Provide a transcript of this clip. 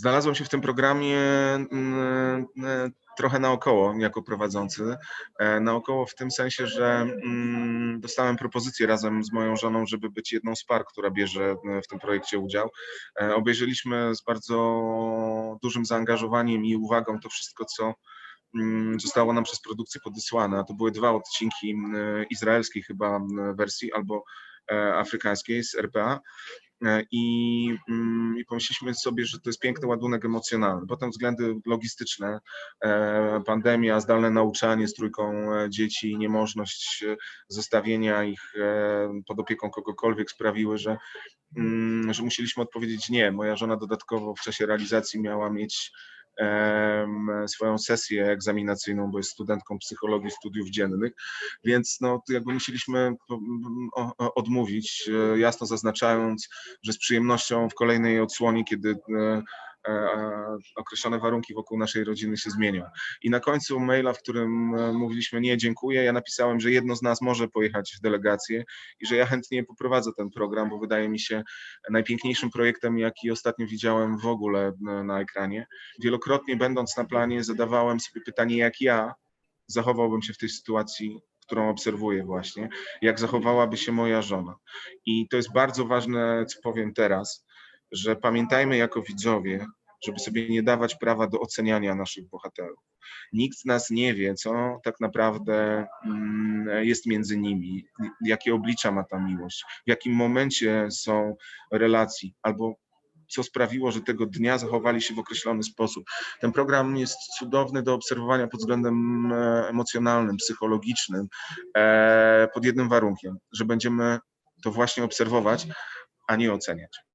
Znalazłem się w tym programie mm, e, trochę naokoło jako prowadzący. E, Naokoło w tym sensie, że mm, dostałem propozycję razem z moją żoną, żeby być jedną z par, która bierze e, w tym projekcie udział. Obejrzeliśmy z bardzo dużym zaangażowaniem i uwagą to wszystko, co mm, zostało nam przez produkcję podesłane. To były dwa odcinki izraelskiej chyba wersji albo afrykańskiej z RPA. E, I, mm, I pomyśleliśmy sobie, że to jest piękny ładunek emocjonalny. Potem względy logistyczne, e, pandemia, zdalne nauczanie z trójką e, dzieci, niemożność e, zostawienia ich e, pod opieką kogokolwiek sprawiły, że, mm, że musieliśmy odpowiedzieć nie. Moja żona dodatkowo w czasie realizacji miała mieć swoją sesję egzaminacyjną, bo jest studentką psychologii studiów dziennych, więc no, jakby musieliśmy odmówić, e, jasno zaznaczając, że z przyjemnością w kolejnej odsłonie, kiedy e, określone warunki wokół naszej rodziny się zmienią. I na końcu maila, w którym e, mówiliśmy nie, dziękuję, ja napisałem, że jedno z nas może pojechać w delegację i że ja chętnie poprowadzę ten program, bo wydaje mi się najpiękniejszym projektem, jaki ostatnio widziałem w ogóle na, na ekranie. Wielokrotnie będąc na planie zadawałem sobie pytanie, jak ja zachowałbym się w tej sytuacji, którą obserwuję właśnie, jak zachowałaby się moja żona. I to jest bardzo ważne, co powiem teraz, że pamiętajmy jako widzowie, żeby sobie nie dawać prawa do oceniania naszych bohaterów. Nikt z nas nie wie, co tak naprawdę mm, jest między nimi, jakie oblicza ma ta miłość, w jakim momencie są relacji, albo co sprawiło, że tego dnia zachowali się w określony sposób. Ten program jest cudowny do obserwowania pod względem e, emocjonalnym, psychologicznym, e, pod jednym warunkiem, że będziemy to właśnie obserwować, a nie oceniać.